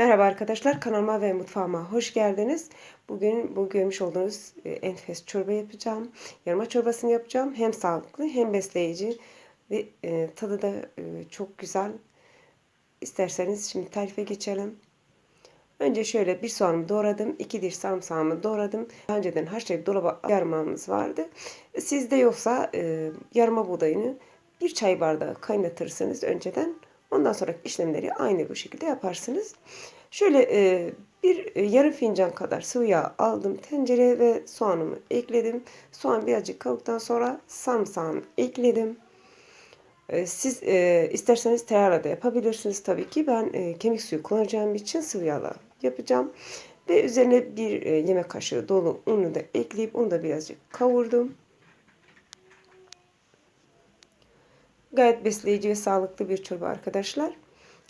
Merhaba arkadaşlar kanalıma ve mutfağıma hoş geldiniz. Bugün bu görmüş olduğunuz e, enfes çorba yapacağım. Yarma çorbasını yapacağım. Hem sağlıklı hem besleyici ve e, tadı da e, çok güzel. İsterseniz şimdi tarife geçelim. Önce şöyle bir soğanımı doğradım. iki diş sarımsağımı doğradım. Önceden haşlayıp dolaba yarmamız vardı. Sizde yoksa yarma buğdayını bir çay bardağı kaynatırsınız önceden. Ondan sonraki işlemleri aynı bu şekilde yaparsınız. Şöyle e, bir e, yarım fincan kadar sıvı yağ aldım tencereye ve soğanımı ekledim. Soğan birazcık kavuktan sonra sarımsağımı ekledim. E, siz e, isterseniz tereyağla da yapabilirsiniz tabii ki. Ben e, kemik suyu kullanacağım için sıvı yağla yapacağım. Ve üzerine bir e, yemek kaşığı dolu unu da ekleyip onu da birazcık kavurdum. Gayet besleyici ve sağlıklı bir çorba arkadaşlar.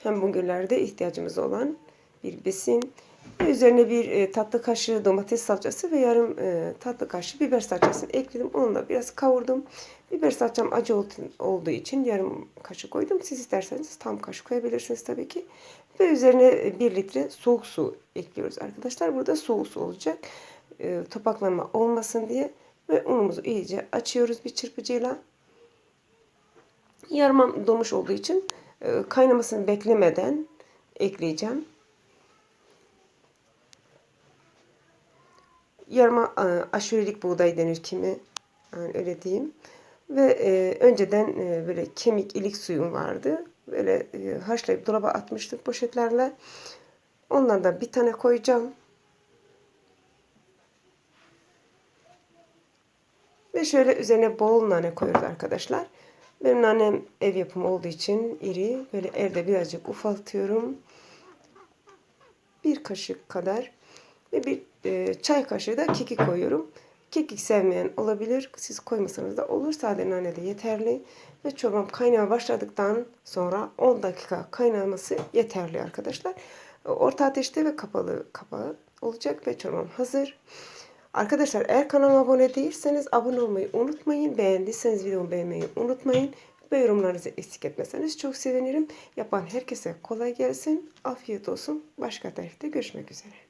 Hem bugünlerde ihtiyacımız olan bir besin. Üzerine bir e, tatlı kaşığı domates salçası ve yarım e, tatlı kaşığı biber salçasını ekledim. Onu da biraz kavurdum. Biber salçam acı olduğu için yarım kaşık koydum. Siz isterseniz tam kaşık koyabilirsiniz tabii ki. Ve üzerine 1 litre soğuk su ekliyoruz arkadaşlar. Burada soğuk su olacak. E, topaklanma olmasın diye. Ve unumuzu iyice açıyoruz bir çırpıcıyla. Yarmam donmuş olduğu için e, kaynamasını beklemeden ekleyeceğim. Yarma e, aşurelik buğday denir kimi. Yani öyle diyeyim. Ve e, önceden e, böyle kemik ilik suyum vardı. Böyle e, haşlayıp dolaba atmıştık poşetlerle. Ondan da bir tane koyacağım. Ve şöyle üzerine bol nane koyuyoruz arkadaşlar. Benim annem ev yapımı olduğu için iri. Böyle evde birazcık ufaltıyorum. Bir kaşık kadar ve bir e, çay kaşığı da kekik koyuyorum. Kekik sevmeyen olabilir. Siz koymasanız da olur. Sade nane de yeterli. Ve çorbam kaynamaya başladıktan sonra 10 dakika kaynaması yeterli arkadaşlar. Orta ateşte ve kapalı kapağı olacak ve çorbam hazır. Arkadaşlar eğer kanalıma abone değilseniz abone olmayı unutmayın. Beğendiyseniz videomu beğenmeyi unutmayın. Ve yorumlarınızı eksik etmeseniz çok sevinirim. Yapan herkese kolay gelsin. Afiyet olsun. Başka tarifte görüşmek üzere.